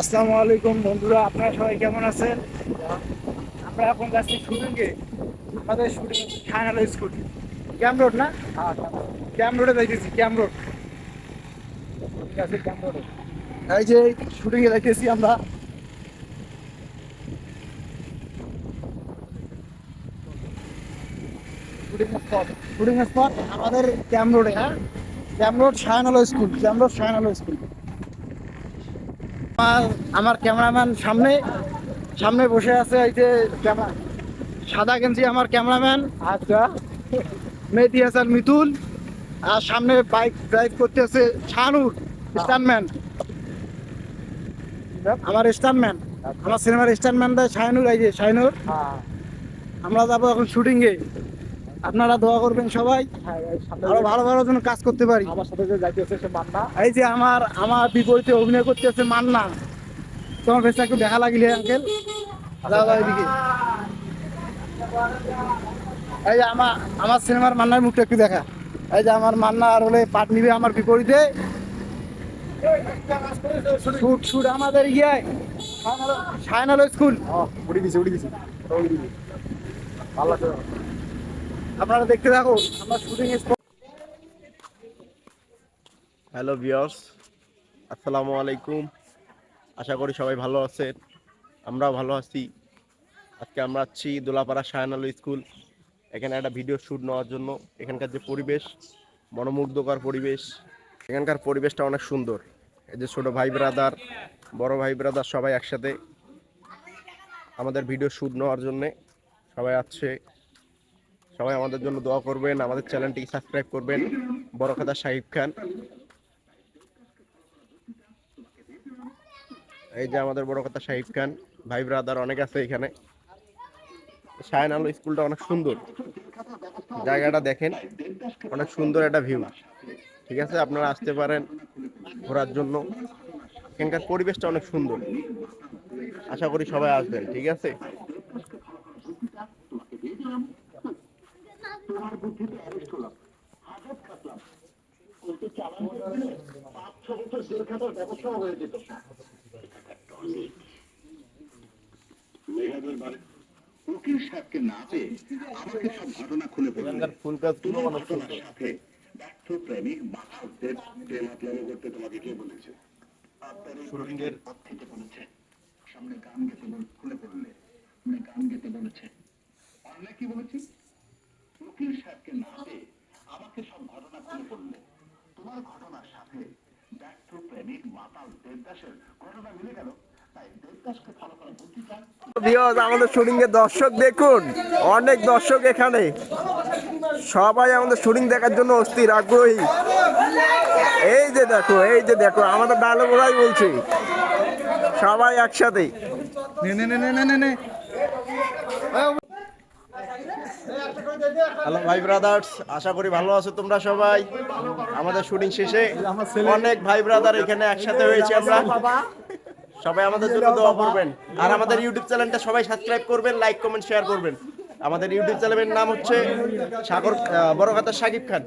আসসালামু আলাইকুম বন্ধুরা আপনারা সবাই কেমন আছেন? আমরা এখন যাচ্ছি শুটিংয়ে। আমাদের shooting final school cam road না? ক্যাম রোডে যাইতেছি ক্যাম রোড ঠিক আছে ক্যাম রোডে এই যে শুটিংয়ে যাইতেছি আমরা। শুটিং স্পট শুটিং স্পট আমাদের ক্যাম রোডে হ্যাঁ? ক্যাম রোড শাহানালো স্কুল ক্যাম রোড শাহানালো স্কুল আমার আমার ক্যামেরাম্যান সামনে সামনে বসে আছে এই যে সাদা গেঞ্জি আমার ক্যামেরাম্যান আচ্ছা। মেহেদি হাসান মিতুল আর সামনে বাইক ড্রাইভ করতে আছে শাহানুর স্টানম্যান আমার স্টানম্যান আমার সিনেমার স্টানম্যান দেয় শাহানুর এই যে শাহানুর। আমরা যাব এখন শুটিংয়ে আপনারা দোয়া করবেন সবাই। আরও ভালো ভালো যেন কাজ করতে পারি। আমার সাথে যে যাইতেছে সে মান্না। এই যে আমার আমার বিপরীতে অভিনয় করতে করতেছে মান্না। তোমার ফেসটা একটু দেখা লাগিলে আঙ্কেল এদিকে। এই যে আমার আমার সিনেমার মান্নার মুখটা একটু দেখা। এই যে আমার মান্না আর হলে পাট নিবে আমার বিপরীতে। শুট শুট আমাদের ইয়ে সায়নাল স্কুল। উড়ে উড়ে ভালো লাগছে। আপনারা দেখতে থাকো আমরা শুটিং হ্যালো ভিওর্স আসসালামু আলাইকুম। আশা করি সবাই ভালো আছেন। আমরাও ভালো আছি। আজকে আমরা আছি দোলাপাড়া শাহানাল স্কুল। এখানে একটা ভিডিও শ্যুট নেওয়ার জন্য। এখানকার যে পরিবেশ, মনোমুগ্ধকর পরিবেশ, এখানকার পরিবেশটা অনেক সুন্দর। এই যে ছোটো ভাই ব্রাদার বড় ভাই ব্রাদার সবাই একসাথে আমাদের ভিডিও শ্যুট নেওয়ার জন্যে সবাই আছে। সবাই আমাদের জন্য দোয়া করবেন, আমাদের চ্যানেলটি সাবস্ক্রাইব করবেন। বড় কথা শাহিব খান। এই যে আমাদের বড় কথা শাহিব খান, ভাই ব্রাদার অনেক আছে এখানে। শায়ন আলো স্কুলটা অনেক সুন্দর। জায়গাটা দেখেন, অনেক সুন্দর একটা ভিউ ঠিক আছে, আপনারা আসতে পারেন ঘোরার জন্য। এখানকার পরিবেশটা অনেক সুন্দর। আশা করি সবাই আসবেন, ঠিক আছে? উকিল সাহেবকে না পেয়ে আমাকে সব ঘটনা খুলে বললেন এখানকার ফুল গাছগুলো অনেক সুন্দর ঘটনার সাথে ব্যর্থ প্রেমিক বাহাউদ্দের প্রেমাপ্রেম করতে তোমাকে কে বলেছে বলেছে সামনে গান গেতে খুলে পড়লে। মানে গান গেতে বলেছে। কি বলেছি উকিল সাহেবকে না পেয়ে আমাকে সব ঘটনা খুলে পড়লে তোমার ঘটনার সাথে ব্যর্থ প্রেমিক মাতাল দেবদাসের ঘটনা মিলে গেল। আমাদের শুটিং এর দর্শক দেখুন অনেক দর্শক এখানে। সবাই আমাদের শুটিং দেখার জন্য অস্থির আগ্রহী। এই যে দেখো এই যে দেখো আমাদের ডায়লগ ওরাই বলছে। সবাই একসাথে। নে নে নে নে নে নে নে। হ্যালো ভাই ব্রাদার্স, আশা করি ভালো আছো তোমরা সবাই। আমাদের শুটিং শেষে অনেক ভাই ব্রাদার এখানে একসাথে হয়েছে আমরা। সবাই আমাদের জন্য দোয়া করবেন। আর আমাদের ইউটিউব চ্যানেলটা সবাই সাবস্ক্রাইব করবেন, লাইক, কমেন্ট, শেয়ার করবেন। আমাদের ইউটিউব চ্যানেলের নাম হচ্ছে সাগর বড় কথা সাকিব খান।